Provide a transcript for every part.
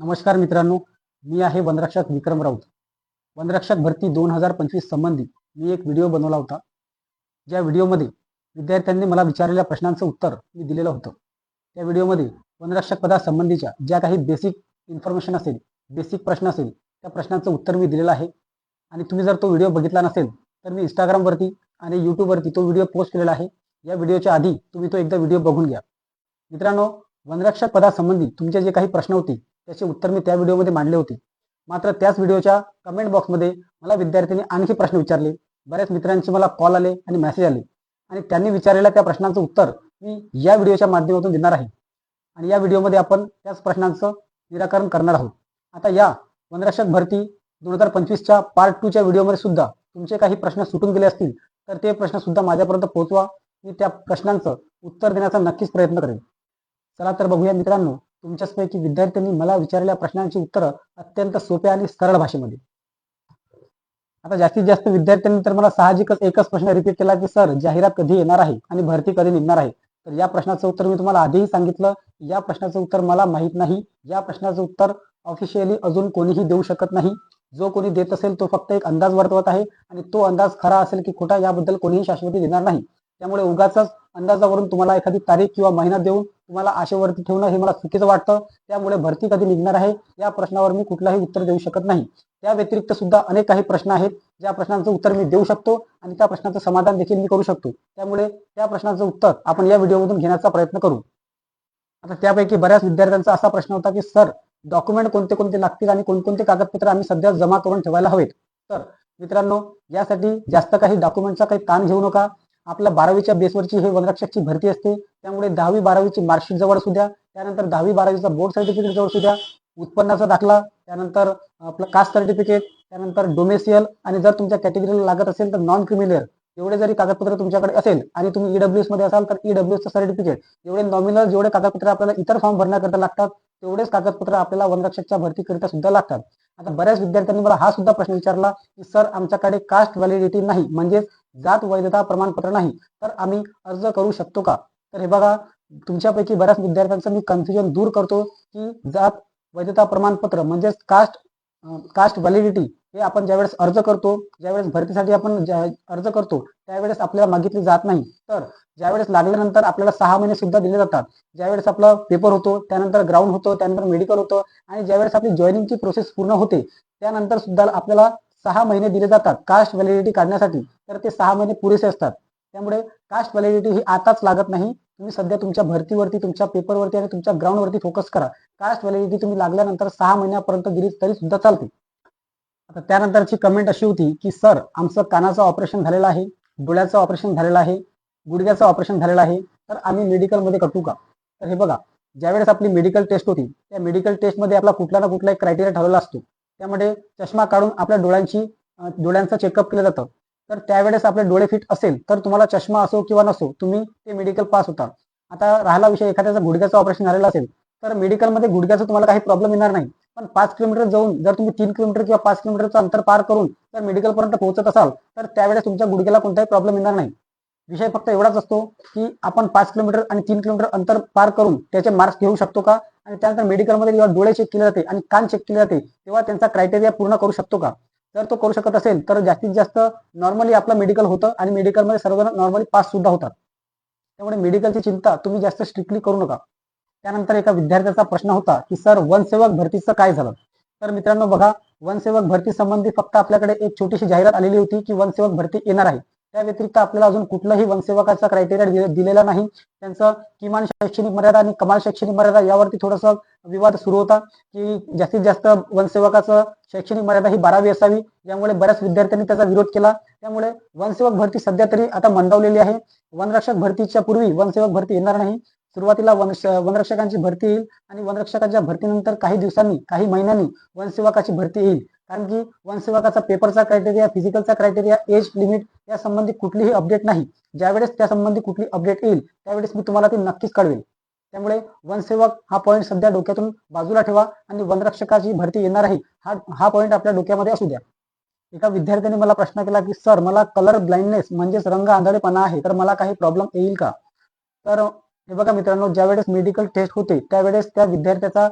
नमस्कार मित्रांनो मी आहे वनरक्षक विक्रम राऊत. वनरक्षक भरती दोन हजार पंचवीस संबंधी मी एक व्हिडिओ बनवला होता. ज्या व्हिडिओमध्ये विद्यार्थ्यांनी मला विचारलेल्या प्रश्नांचं उत्तर मी दिलेलं होतं. त्या व्हिडिओमध्ये वनरक्षक पदासंबंधीच्या ज्या काही बेसिक इन्फॉर्मेशन असेल बेसिक प्रश्न असेल त्या प्रश्नांचं उत्तर मी दिलेलं आहे. आणि तुम्ही जर तो व्हिडिओ बघितला नसेल तर मी इंस्टाग्रामवरती आणि यूट्यूबवरती तो व्हिडिओ पोस्ट केलेला आहे. या व्हिडिओच्या आधी तुम्ही तो एकदा व्हिडिओ बघून घ्या. मित्रांनो वनरक्षक पदासंबंधी तुमचे जे काही प्रश्न होते त्याचे उत्तर मी त्या व्हिडिओमध्ये मांडले होते. मात्र त्याच व्हिडिओच्या कमेंट बॉक्समध्ये मला विद्यार्थ्यांनी आणखी प्रश्न विचारले. बऱ्याच मित्रांचे मला कॉल आले आणि मेसेज आले. आणि त्यांनी विचारलेल्या त्या प्रश्नांचं उत्तर मी या व्हिडिओच्या माध्यमातून देणार आहे. आणि या व्हिडिओमध्ये आपण त्याच प्रश्नांचं निराकरण करणार आहोत. आता या वनरक्षक भरती दोन हजार पंचवीसच्या पार्ट टूच्या व्हिडिओमध्ये सुद्धा तुमचे काही प्रश्न सुटून गेले असतील तर ते प्रश्न सुद्धा माझ्यापर्यंत पोहोचवा. मी त्या प्रश्नांचं उत्तर देण्याचा नक्कीच प्रयत्न करेन. चला तर बघूया मित्रांनो तुमच्याचपैकी विद्यार्थ्यांनी मला विचारलेल्या प्रश्नांची उत्तरं अत्यंत सोप्या आणि सरळ भाषेमध्ये. आता जास्तीत जास्त विद्यार्थ्यांनी तर मला साहजिकच एकच प्रश्न रिपीट केला की सर जाहिरात कधी येणार आहे आणि भरती कधी निघणार आहे? तर या प्रश्नाचं उत्तर मी तुम्हाला आधीही सांगितलं. या प्रश्नाचं उत्तर मला माहीत नाही. या प्रश्नाचं उत्तर ऑफिशियली अजून कोणीही देऊ शकत नाही. जो कोणी देत असेल तो फक्त एक अंदाज वर्तवत आहे आणि तो अंदाज खरा असेल की खोटा याबद्दल कोणीही शाश्वती देणार नाही. त्यामुळे उगाच अंदाजावरून तुम्हाला एखादी तारीख किंवा महिना देऊन तुम्हाला आशेवरती ठेवणं हे मला चुकीचं वाटतं. त्यामुळे भरती कधी निघणार आहे? या प्रश्नावर मी कुठलाही उत्तर देऊ शकत नाही. त्या व्यतिरिक्त सुद्धा अनेक काही प्रश्न आहेत. ज्या प्रश्नांचं उत्तर मी देऊ शकतो आणि त्या प्रश्नाचं समाधान देखील मी करू शकतो. त्यामुळे त्या प्रश्नाचं उत्तर आपण या व्हिडिओमधून घेण्याचा प्रयत्न करू. आता त्यापैकी बऱ्याच विद्यार्थ्यांचा असा प्रश्न होता की सर डॉक्युमेंट कोणते कोणते लागतील आणि कोणकोणते कागदपत्र आम्ही सध्या जमा करून ठेवायला हवेत? तर मित्रांनो यासाठी जास्त काही डॉक्युमेंटचा काही ताण घेऊ नका. आपल्या बारावीच्या बेसवरची हे वनरक्षकची भरती असते. त्यामुळे दहावी बारावीची मार्कशीट जवळ असू द्या. त्यानंतर दहावी बारावीचा बोर्ड सर्टिफिकेट जवळ असू द्या. उत्पन्नाचा दाखला. त्यानंतर आपलं कास्ट सर्टिफिकेट त्यानंतर डोमेसियल आणि जर तुमच्या कॅटेगरीला लागत असेल तर नॉन क्रिमिनल एवढे जरी कागदपत्र तुमच्याकडे असेल आणि तुम्ही ईडब्ल्यूएसमध्ये असाल तर ईडब्ल्यूएसचं सर्टिफिकेट एवढे नॉमिनल जेवढे कागदपत्र आपल्याला इतर फॉर्म भरण्याकरता लागतात तेवढेच कागदपत्र आपल्याला वनरक्षकच्या भरतीकरिता सुद्धा लागतात. आता बऱ्याच विद्यार्थ्यांनी मला हा सुद्धा प्रश्न विचारला की सर आमच्याकडे कास्ट व्हॅलिडिटी नाही म्हणजेच जात वैधता प्रमाणपत्र नाही तर आम्ही अर्ज करू शकतो का? तर हे बघा तुमच्यापैकी बऱ्याच विद्यार्थ्यांचं मी कन्फ्युजन दूर करतो की जात वैधता प्रमाणपत्र म्हणजेच कास्ट कास्ट व्हॅलिडिटी हे आपण ज्यावेळेस अर्ज करतो ज्यावेळेस भरतीसाठी आपण अर्ज करतो त्यावेळेस आपल्याला मागितली जात नाही. तर ज्यावेळेस लागल्यानंतर आपल्याला सहा महिने सुद्धा दिले जातात. ज्यावेळेस आपला पेपर होतो त्यानंतर ग्राउंड होतो त्यानंतर मेडिकल होतं आणि ज्यावेळेस आपली जॉईनिंगची प्रोसेस पूर्ण होते त्यानंतर सुद्धा आपल्याला सहा महिने दिले जातात कास्ट व्हॅलिडिटी काढण्यासाठी. तर ते सहा महिने पुरेसे असतात. त्यामुळे कास्ट व्हॅलिडिटी ही आताच लागत नाही. तुम्ही सध्या तुमच्या भरतीवरती तुमच्या पेपरवरती आणि तुमच्या ग्राउंडवरती फोकस करा. कास्ट व्हॅलिडिटी तुम्ही लागल्यानंतर सहा महिन्यापर्यंत दिली तरी सुद्धा चालते. आता त्यानंतरची कमेंट अशी होती की सर आमचं कानाचं ऑपरेशन झालेलं आहे डोळ्याचं ऑपरेशन झालेलं आहे गुडघ्याचं ऑपरेशन झालेलं आहे तर आम्ही मेडिकलमध्ये कटू का? तर हे बघा ज्यावेळेस आपली मेडिकल टेस्ट होती त्या मेडिकल टेस्टमध्ये आपला कुठला ना कुठला एक क्रायटेरिया ठरवला असतो. त्यामध्ये चष्मा काढून आपल्या डोळ्यांची डोळ्यांचं चेकअप केलं जातं. तर त्यावेळेस आपले डोळे फिट असेल तर तुम्हाला चष्मा असो किंवा नसो तुम्ही ते मेडिकल पास होता. आता राहिला विषय एखाद्याचा गुडघ्याचं ऑपरेशन झालेलं असेल तर मेडिकलमध्ये गुडघ्याचं तुम्हाला काही प्रॉब्लेम येणार नाही. पण पाच किलोमीटर जाऊन जर तुम्ही तीन किलोमीटर किंवा पाच किलोमीटरचं अंतर पार करून जर मेडिकल पर्यंत पोहोचत असाल तर त्यावेळेस तुमच्या गुडघ्याला कोणताही प्रॉब्लेम येणार नाही. विषय फक्त एवढाच असतो की आपण पाच किलोमीटर आणि तीन किलोमीटर अंतर पार करून त्याचे मार्क्स घेऊ शकतो का? आणि त्यानंतर मेडिकलमध्ये जेव्हा डोळे चेक केले जाते आणि कान चेक केले जाते तेव्हा त्यांचा क्रायटेरिया पूर्ण करू शकतो का? जर तो करू शकत असेल तर जास्तीत जास्त नॉर्मली आपलं मेडिकल होतं आणि मेडिकलमध्ये सर्वजण नॉर्मली पास सुद्धा होतात. त्यामुळे मेडिकलची चिंता तुम्ही जास्त स्ट्रिक्टली करू नका. त्यानंतर एका विद्यार्थ्याचा प्रश्न होता की सर वनसेवक भरतीचं काय झालं? तर मित्रांनो बघा वनसेवक भरती संबंधी फक्त आपल्याकडे एक छोटीशी जाहिरात आलेली होती की वनसेवक भरती येणार आहे. त्या व्यतिरिक्त आपल्याला अजून कुठलाही वनसेवकाचा क्रायटेरिया दिलेला नाही. त्यांचं किमान शैक्षणिक मर्यादा आणि कमाल शैक्षणिक मर्यादा यावरती थोडासा विवाद सुरू होता की जास्तीत जास्त वनसेवकाचं शैक्षणिक मर्यादा ही बारावी असावी. यामुळे बऱ्याच विद्यार्थ्यांनी त्याचा विरोध केला. त्यामुळे वनसेवक भरती सध्या तरी आता मंदावलेली आहे. वनरक्षक भरतीच्या पूर्वी वनसेवक भरती येणार नाही. सुरुवातीला वन वनरक्षकांची भरती येईल आणि वनरक्षकांच्या भरतीनंतर काही दिवसांनी काही महिन्यांनी वनसेवकाची भरती येईल. कारण की वनसेवकाचा पेपरचा क्रायटेरिया फिजिकलचा क्रायटेरिया एज लिमिट या संबंधी कुठलीही अपडेट नाही. ज्यावेळेस त्या संबंधी कुठली अपडेट येईल त्यावेळेस मी तुम्हाला ती नक्कीच कळवेल. त्यामुळे वनसेवक हा पॉईंट सध्या डोक्यातून बाजूला ठेवा आणि वनरक्षकाची भरती येणार आहे हा हा पॉईंट आपल्या डोक्यामध्ये असू द्या. एका विद्यार्थ्याने मला प्रश्न केला की सर मला कलर ब्लाइंडनेस म्हणजेच रंग आंधळेपणा आहे तर मला काही प्रॉब्लेम येईल का? तर हे बघा मित्रांनो ज्यावेळेस मेडिकल टेस्ट होते त्यावेळेस त्या विद्यार्थ्याचा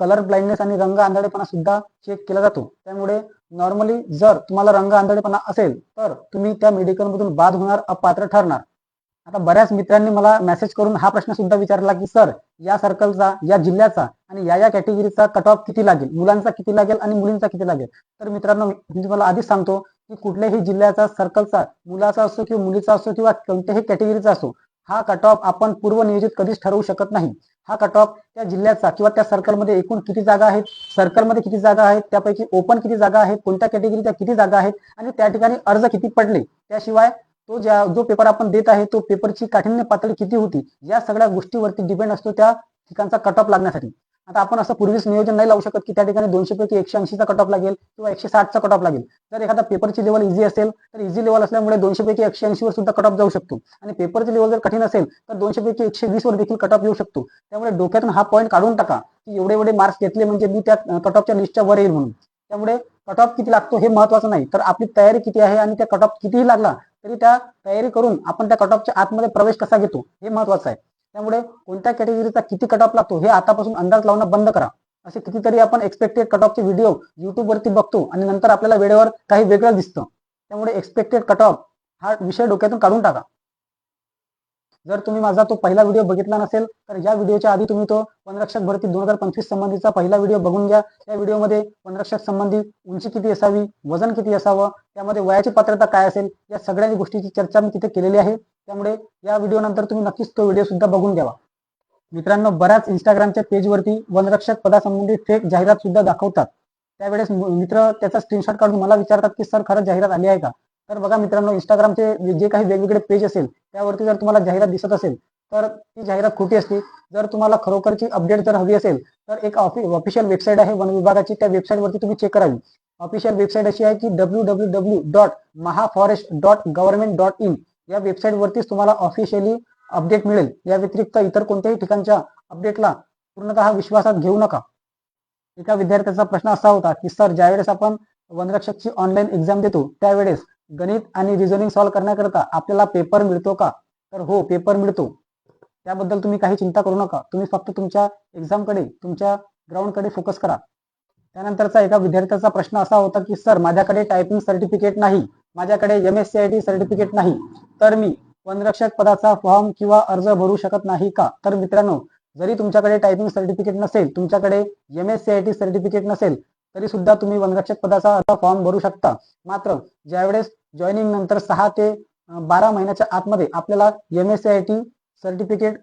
कलर ब्लाइंडनेस आणि रंग आंधळेपणा सुद्धा चेक केला जातो. त्यामुळे नॉर्मली जर तुम्हाला रंग आंधळेपणा असेल तर तुम्ही त्या मेडिकलमधून बाद होणार अपात्र ठरणार. आता बऱ्याच मित्रांनी मला मेसेज करून हा प्रश्न सुद्धा विचारला की सर या सर्कलचा या जिल्ह्याचा आणि या या कॅटेगरीचा कट ऑफ किती लागेल? मुलांचा किती लागेल आणि मुलींचा किती लागेल? तर मित्रांनो मी तुम्हाला आधीच सांगतो की कुठल्याही जिल्ह्याचा सर्कलचा मुलाचा असो किंवा मुलीचा असो किंवा कोणत्याही कॅटेगरीचा असो हा कट ऑफ आपण पूर्व नियोजित कधीच ठरवू शकत नाही. हा कट ऑफ त्या जिल्ह्याचा किंवा त्या सर्कलमध्ये एकूण किती जागा आहेत? सर्कलमध्ये किती जागा आहेत? त्यापैकी ओपन किती जागा आहेत? कोणत्या कॅटेगरीच्या किती जागा आहेत? आणि त्या ठिकाणी अर्ज किती पडले? त्याशिवाय तो ज्या जो पेपर आपण देत आहे तो पेपरची काठिण्य पातळी किती होती? या सगळ्या गोष्टीवरती डिपेंड असतो त्या ठिकाणचा कट ऑफ लागण्यासाठी. आता आपण असं पूर्वीच नियोजन नाही लावू शकत की त्या ठिकाणी दोनशे पैकी एकशे ऐंशीचा कट ऑफ लागेल किंवा एकशे साठचा कट ऑफ लागेल. जर एखादा पेपरची लेवल इझी असेल तर इझी लेवल असल्यामुळे दोनशे पैकी एकशे ऐंशीवर सुद्धा कट ऑफ जाऊ शकतो. आणि पेपरची लेवल जर कठीण असेल तर दोनशे पैकी एकशे वीसवर देखील कट ऑफ येऊ शकतो. त्यामुळे डोक्यातून हा पॉईंट काढून टाका की एवढे एवढे मार्क्स घेतले म्हणजे मी त्या कट ऑफच्या लिस्टच्या वर येईल म्हणून. त्यामुळे कट ऑफ किती लागतो हे महत्वाचं नाही. तर आपली तयारी किती आहे आणि त्या कट ऑफ कितीही लागला तरी त्या तयारी करून आपण त्या कट ऑफच्या आतमध्ये प्रवेश कसा घेतो हे महत्वाचं आहे. त्यामुळे कोणत्या कॅटेगरीचा किती कट ऑफ लागतो हे आतापासून अंदाज लावणं बंद करा. असे कितीतरी आपण एक्सपेक्टेड कट ऑफचे व्हिडिओ युट्यूबवरती बघतो आणि नंतर आपल्याला वेळेवर काही वेगळं दिसतं. त्यामुळे एक्सपेक्टेड कट ऑफ हा विषय डोक्यातून काढून टाका. जर तुम्ही माझा तो पहिला व्हिडिओ बघितला नसेल तर या व्हिडिओच्या आधी तुम्ही तो वनरक्षक भरती दोन हजार पंचवीस संबंधीचा पहिला व्हिडिओ बघून घ्या. त्या व्हिडिओमध्ये वनरक्षक संबंधी उंची किती असावी वजन किती असावं त्यामध्ये वयाची पात्रता काय असेल या सगळ्या गोष्टीची चर्चा मी तिथे केलेली आहे. त्यामुळे या व्हिडिओ नंतर तुम्ही नक्कीच तो व्हिडिओ सुद्धा बघून घ्यावा. मित्रांनो बऱ्याच इंस्टाग्रामच्या पेजवरती वनरक्षक पदासंबंधी फेक जाहिरात सुद्धा दाखवतात. त्यावेळेस मित्र त्याचा स्क्रीनशॉट काढून मला विचारतात की सर खरंच जाहिरात आली आहे का? तर बघा मित्रांनो इंस्टाग्रामचे जे काही वेगवेगळे पेज असेल त्यावरती जर तुम्हाला जाहिरात दिसत असेल तर ती जाहिरात खोटी असते जर तुम्हाला खरोखरची अपडेट जर हवी असेल तर एक ऑफिशियल वेबसाईट आहे वन विभागाची त्या वेबसाईटवरती तुम्ही चेक करावी. ऑफिशियल वेबसाईट अशी आहे की W W W dot mahaforest dot government dot in या वेबसाईटवरतीच तुम्हाला ऑफिशियली अपडेट मिळेल. या व्यतिरिक्त इतर कोणत्याही ठिकाणच्या अपडेटला पूर्णतः विश्वासात घेऊ नका. एका विद्यार्थ्याचा प्रश्न असा होता की सर ज्यावेळेस आपण वनरक्षकची ऑनलाईन एक्झाम देतो त्यावेळेस गणित आणि रिझनिंग सॉल्व्ह करण्याकरता आपल्याला पेपर मिळतो का? तर हो पेपर मिळतो. त्याबद्दल तुम्ही काही चिंता करू नका. तुम्ही फक्त तुमच्या एक्झामकडे तुमच्या ग्राउंडकडे फोकस करा. त्यानंतरचा एका विद्यार्थ्याचा प्रश्न असा होता की सर माझ्याकडे टायपिंग सर्टिफिकेट नाही. माझ्याकडे M S C I T certificate नाही. तर मी वनरक्षक पदाचा फॉर्म किंवा अर्ज भरू शकत नाही का? तर मित्रांनो जरी तुमच्याकडे टायपिंग सर्टिफिकेट नसेल तुमच्याकडे M S C I T certificate नसेल तरी सुद्धा तुम्ही वनरक्षक पदाचा फॉर्म भरू शकता. मात्र ज्यावेळेस जॉईनिंग नंतर सहा ते बारा महिन्याच्या आतमध्ये आपल्याला M S C I T certificate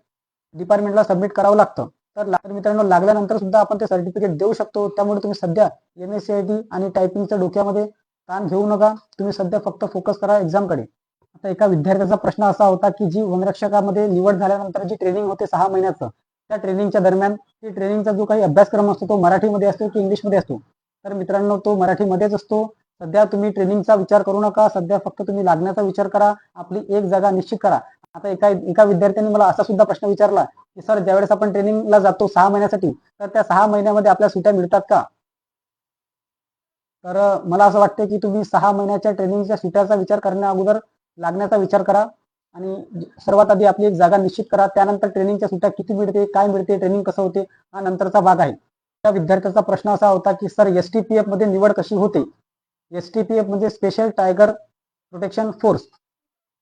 डिपार्टमेंटला सबमिट करावं लागतं. तर मित्रांनो लागल्यानंतर सुद्धा आपण ते सर्टिफिकेट देऊ शकतो. त्यामुळे तुम्ही सध्या M S C I T आणि टायपिंगच्या डोक्यामध्ये ताण घेऊ नका. तुम्ही सध्या फक्त फोकस करा एक्झामकडे आता एका विद्यार्थ्याचा प्रश्न असा होता की जी वनरक्षकामध्ये निवड झाल्यानंतर जी ट्रेनिंग होते सहा महिन्याचं त्या ट्रेनिंगच्या दरम्यान ती ट्रेनिंगचा जो काही अभ्यासक्रम असतो तो मराठीमध्ये असतो की इंग्लिशमध्ये असतो? तर मित्रांनो तो मराठीमध्येच असतो. सध्या तुम्ही ट्रेनिंगचा विचार करू नका. सध्या फक्त तुम्ही लागण्याचा विचार करा. आपली एक जागा निश्चित करा. आता एका एका विद्यार्थ्यांनी मला असा सुद्धा प्रश्न विचारला की सर ज्यावेळेस आपण ट्रेनिंगला जातो सहा महिन्यासाठी तर त्या सहा महिन्यामध्ये आपल्या सुट्या मिळतात का? तर मला असं वाटतं की तुम्ही सहा महिन्याच्या ट्रेनिंगच्या सुट्याचा विचार करण्या अगोदर लागण्याचा विचार करा. आणि सर्वात आधी आपली एक जागा निश्चित करा. त्यानंतर ट्रेनिंगच्या सुट्ट्या किती मिळते काय मिळते ट्रेनिंग कसं होते हा नंतरचा भाग आहे. त्या विद्यार्थ्याचा प्रश्न असा होता की सर एस टी पी एफमध्ये निवड कशी होते? एस टी पी एफ म्हणजे स्पेशल टायगर प्रोटेक्शन फोर्स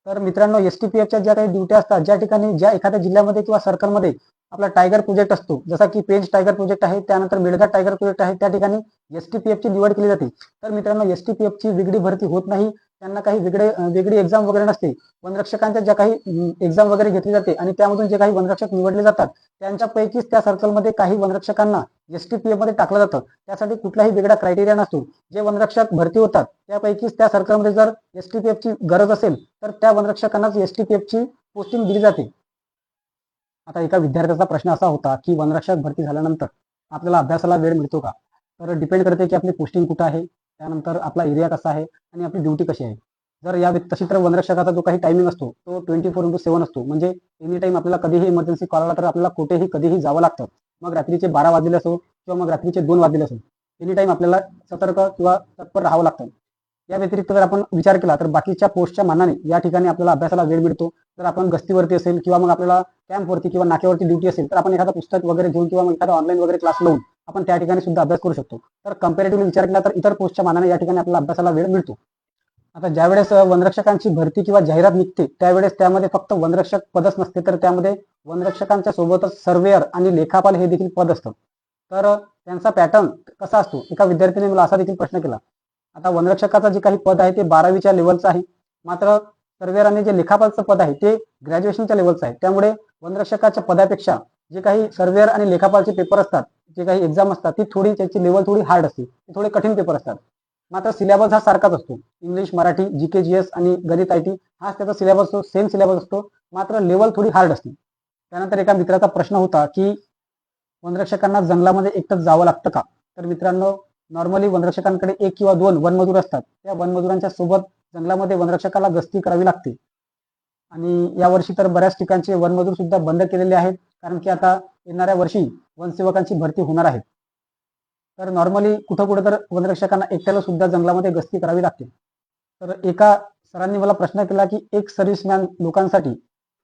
तर मित्रांनो एस टी पी एफच्या ज्या काही ड्युट्या असतात ज्या ठिकाणी ज्या एखाद्या जिल्ह्यामध्ये किंवा सर्कलमध्ये आपला टायगर प्रोजेक्ट असतो जसा की पेंच टायगर प्रोजेक्ट आहे त्यानंतर मेळघाट टायगर प्रोजेक्ट आहे त्या ठिकाणी एस टी पी एफची निवड केली जाते. तर मित्रांनो एस टी पी एफची वेगळी भरती होत नाही. त्यांना काही वेगळे वेगळी एक्झाम वगैरे नसते. वनरक्षकांच्या ज्या काही एक्झाम वगैरे घेतली जाते आणि त्यामधून जे काही वनरक्षक निवडले जातात त्यांच्यापैकीच त्या सर्कलमध्ये काही वनरक्षकांना एस टी पी एफमध्ये टाकलं जातं. त्यासाठी कुठलाही वेगळा क्रायटेरिया नसतो. जे वनरक्षक भरती होतात त्यापैकीच त्या सर्कलमध्ये जर एस टी पी एफची गरज असेल तर त्या वनरक्षकांनाच एस टी पी एफची पोस्टिंग दिली जाते. आता एका विद्यार्थ्याचा प्रश्न असा होता की वनरक्षक भरती झाल्यानंतर आपल्याला अभ्यासाला वेळ मिळतो का? तर डिपेंड करते की आपली पोस्टिंग कुठं आहे. त्यानंतर आपला एरिया कसा आहे आणि आपली ड्युटी कशी आहे. जर या तशी तर वनरक्षकाचा जो काही टायमिंग असतो तो ट्वेंटी फोर इंटू सेव्हन असतो. म्हणजे एनी टाईम आपल्याला कधीही इमर्जन्सी कॉल आला तर आपल्याला कुठेही कधीही जावं लागतं. मग रात्रीचे बारा वाजले असो किंवा मग रात्रीचे दोन वाजले असो एनी टाईम आपल्याला सतर्क किंवा तत्पर राहावं लागतं. या व्यतिरिक्त जर आपण विचार केला तर बाकीच्या पोस्टच्या मानाने या ठिकाणी आपल्याला अभ्यासाला वेळ मिळतो. जर आपण गस्तीवरती असेल किंवा मग आपल्याला कॅम्पवरती किंवा नाक्यावरती ड्युटी असेल तर आपण एखादा पुस्तक वगैरे घेऊन किंवा मग एखादा ऑनलाईन वगैरे क्लास लावून आपण त्या ठिकाणी सुद्धा अभ्यास करू शकतो. तर कम्पॅरेटिव्हली विचार केला तर इतर पोस्टच्या मानाने या ठिकाणी आपल्याला अभ्यासाला वेळ मिळतो. आता ज्यावेळेस वनरक्षकांची भरती किंवा जाहिरात निघते त्यावेळेस त्यामध्ये फक्त वनरक्षक पदच नसते तर त्यामध्ये वनरक्षकांच्या सोबतच सर्वेअर आणि लेखापाल हे देखील पद असतं. तर त्यांचा पॅटर्न कसा असतो? एका विद्यार्थ्याने मला असा देखील प्रश्न केला. आता वनरक्षकाचा जे काही पद आहे ते बारावीच्या लेवलचं आहे. मात्र सर्वेअर आणि जे लेखापालचं पद आहे ते ग्रॅज्युएशनच्या लेवलचं आहे. त्यामुळे वनरक्षकाच्या पदापेक्षा जे काही सर्वेअर आणि लेखापालचे पेपर असतात जे काही एक्झाम असतात ती थोडी त्याची लेवल थोडी हार्ड असते. ते थोडे कठीण पेपर असतात. मात्र सिलेबस हा सारखाच असतो. English Marathi G K G S आणि गणित आय टी हाच त्याचा सिलेबस असतो. सेम सिलेबस असतो. मात्र लेवल थोडी हार्ड असते. त्यानंतर एका मित्राचा प्रश्न होता की वनरक्षकांना जंगलामध्ये एकटंच जावं लागतं का? तर मित्रांनो नॉर्मली वनरक्षकांकडे एक किंवा दोन वनमजूर असतात. त्या वनमजुरांच्या सोबत जंगलामध्ये वनरक्षकाला गस्ती करावी लागते. आणि यावर्षी तर बऱ्याच ठिकाणचे वनमजूर सुद्धा बंद केलेले आहेत. कारण की आता येणाऱ्या वर्षी वनसेवकांची भरती होणार आहे. तर नॉर्मली कुठं कुठं तर वनरक्षकांना एकट्याला सुद्धा जंगलामध्ये गस्ती करावी लागते. तर एका सरांनी मला प्रश्न केला की एक सर्व्हिसमॅन लोकांसाठी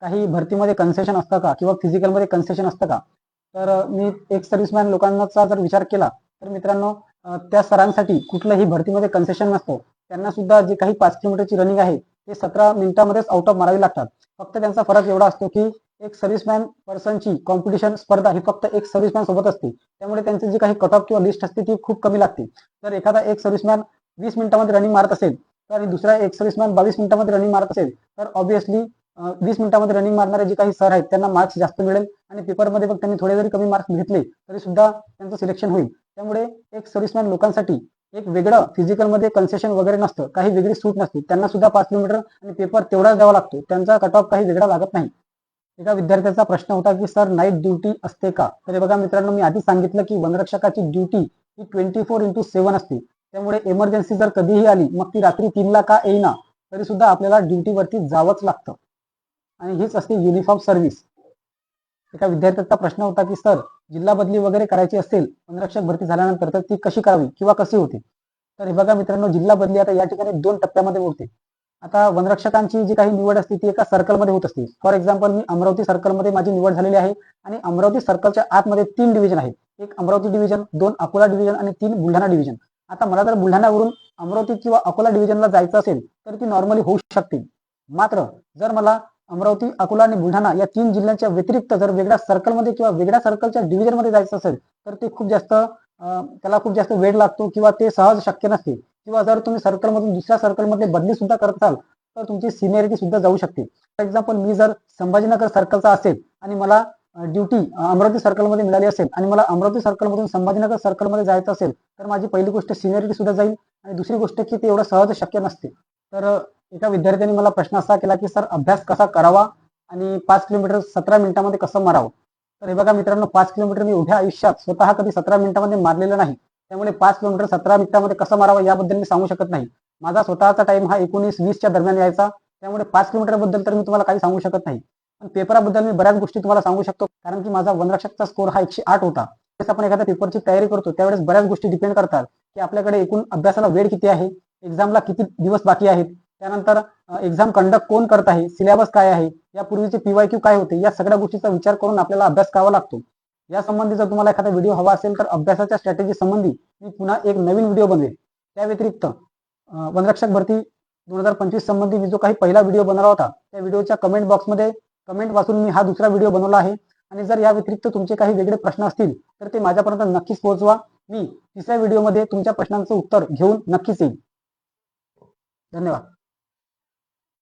काही भरतीमध्ये कन्सेशन असतं का? किंवा फिजिकलमध्ये कन्सेशन असतं का? तर मी एक सर्व्हिसमॅन लोकांचा जर विचार केला तर मित्रांनो त्या सरांसाठी कुठलंही भरतीमध्ये कन्सेशन नसतं. त्यांना सुद्धा जे काही पाच किलोमीटरची रनिंग आहे ते सतरा मिनिटामध्येच आउट ऑफ मारावी लागतात. फक्त त्यांचा फरक एवढा असतो की एक सर्व्हिसमॅन पर्सनची कॉम्पिटिशन स्पर्धा ही फक्त एक सर्व्हिसमॅन सोबत असते. त्यामुळे त्यांची जी काही कट ऑफ किंवा लिस्ट असते ती खूप कमी लागते. तर एखादा एक सर्व्हिसमॅन वीस मिनिटामध्ये रनिंग मारत असेल तर आणि दुसरा एक सर्व्हिसमॅन बावीस मिनिटामध्ये रनिंग मारत असेल तर ऑब्विसली वीस मिनिटामध्ये रनिंग मारणारे जे काही सर आहेत त्यांना मार्क्स जास्त मिळेल. आणि पेपरमध्ये पण त्यांनी थोडे जरी कमी मार्क्स घेतले तरी सुद्धा त्यांचं सिलेक्शन होईल. त्यामुळे एक सर्व्हिसमॅन लोकांसाठी एक वेगळं फिजिकलमध्ये कन्सेशन वगैरे नसतं. काही वेगळी सूट नसते. त्यांना सुद्धा पाच किलोमीटर आणि पेपर तेवढाच द्यावा लागतो. त्यांचा कट ऑफ काही वेगळा लागत नाही. एका विद्यार्थ्याचा प्रश्न होता की सर नाईट ड्युटी असते का? तर बघा मित्रांनो मी आधी सांगितलं की वनरक्षकाची ड्युटी ही ट्वेंटी फोर इंटू सेव्हन असते. त्यामुळे इमर्जन्सी जर कधीही आली मग ती रात्री तीनला का येईना तरी सुद्धा आपल्याला ड्युटीवरती जावंच लागतं. आणि हीच असते युनिफॉर्म सर्व्हिस एका विद्यार्थ्याचा प्रश्न होता की सर जिल्हा बदली वगैरे करायची असेल वनरक्षक भरती झाल्यानंतर तर ती कशी करावी किंवा कशी होते? तर हे बघा मित्रांनो जिल्हा बदली आता या ठिकाणी दोन टप्प्यामध्ये होते आता वनरक्षकांची जी काही निवड असते ती एका सर्कलमध्ये होत असते. फॉर एक्झाम्पल मी अमरावती सर्कलमध्ये माझी निवड झालेली आहे आणि अमरावती सर्कलच्या आतमध्ये तीन डिव्हिजन आहेत. एक अमरावती डिव्हिजन दोन अकोला डिव्हिजन आणि तीन बुलढाणा डिव्हिजन आता मला जर बुलढाण्यावरून अमरावती किंवा अकोला डिव्हिजनला जायचं असेल तर ती नॉर्मली होऊ शकते. मात्र जर मला अमरावती अकोला आणि बुलढाणा या तीन जिल्ह्यांच्या व्यतिरिक्त जर वेगळ्या सर्कलमध्ये किंवा वेगळ्या सर्कलच्या डिव्हिजनमध्ये जायचं असेल तर ते खूप जास्त त्याला खूप जास्त वेळ लागतो किंवा ते सहज शक्य नसते. किंवा जर तुम्ही सर्कलमधून दुसऱ्या सर्कलमध्ये बदली सुद्धा करत असाल तर तुमची सिनियरिटी सुद्धा जाऊ शकते. फॉर एक्झाम्पल मी जर संभाजीनगर सर्कलचा असेल आणि मला ड्युटी अमरावती सर्कलमध्ये मिळाली असेल आणि मला अमरावती सर्कलमधून संभाजीनगर सर्कलमध्ये जायचं असेल तर माझी पहिली गोष्ट सिनियरिटी सुद्धा जाईल आणि दुसरी गोष्ट की ते एवढं सहज शक्य नसते. तर एका विद्यार्थ्याने मला प्रश्न असा केला की सर अभ्यास कसा करावा आणि पाच किलोमीटर सतरा मिनिटामध्ये कसं मारावं? तर हे बघा मित्रांनो पाच किलोमीटर मी उभ्या आयुष्यात स्वतः कधी सतरा मिनिटामध्ये मारलेलं नाही. त्यामुळे पाच किलोमीटर सतरा मिनिटामध्ये कसं मारावं याबद्दल मी सांगू शकत नाही. माझा स्वतःचा टाइम हा एकोणीस वीसच्या दरम्यान यायचा. त्यामुळे पाच किलोमीटरबद्दल तर मी तुम्हाला काही सांगू शकत नाही. पण पेपराबद्दल मी बऱ्याच गोष्टी तुम्हाला सांगू शकतो कारण की माझा वनरक्षकचा स्कोर हा एकशे आठ होता. त्यावेळेस आपण एखाद्या पेपरची तयारी करतो त्यावेळेस बऱ्याच गोष्टी डिपेंड करतात की आपल्याकडे एकूण अभ्यासाला वेळ किती आहे? एक्झामला किती दिवस बाकी आहेत? त्यानंतर एक्झाम कंडक्ट कोण करत आहे? सिलेबस काय आहे? यापूर्वीचे पीवाय क्यू काय होते? या सगळ्या गोष्टीचा विचार करून आपल्याला अभ्यास करावा लागतो. या संबंधी जर तुम्हाला एखादा व्हिडिओ हवा असेल तर अभ्यासाच्या स्ट्रॅटेजी संबंधी मी पुन्हा एक नवीन व्हिडिओ बनवेल त्या व्यतिरिक्त वनरक्षक भरती दोन हजार पंचवीस संबंधी मी जो काही पहिला व्हिडिओ बनवला होता त्या व्हिडिओच्या कमेंट बॉक्समध्ये कमेंट वाचून मी हा दुसरा व्हिडिओ बनवला आहे. आणि जर या व्यतिरिक्त तुमचे काही वेगळे प्रश्न असतील तर ते माझ्यापर्यंत नक्कीच पोहोचवा. मी तिसऱ्या व्हिडिओमध्ये तुमच्या प्रश्नांचं उत्तर घेऊन नक्कीच येईल धन्यवाद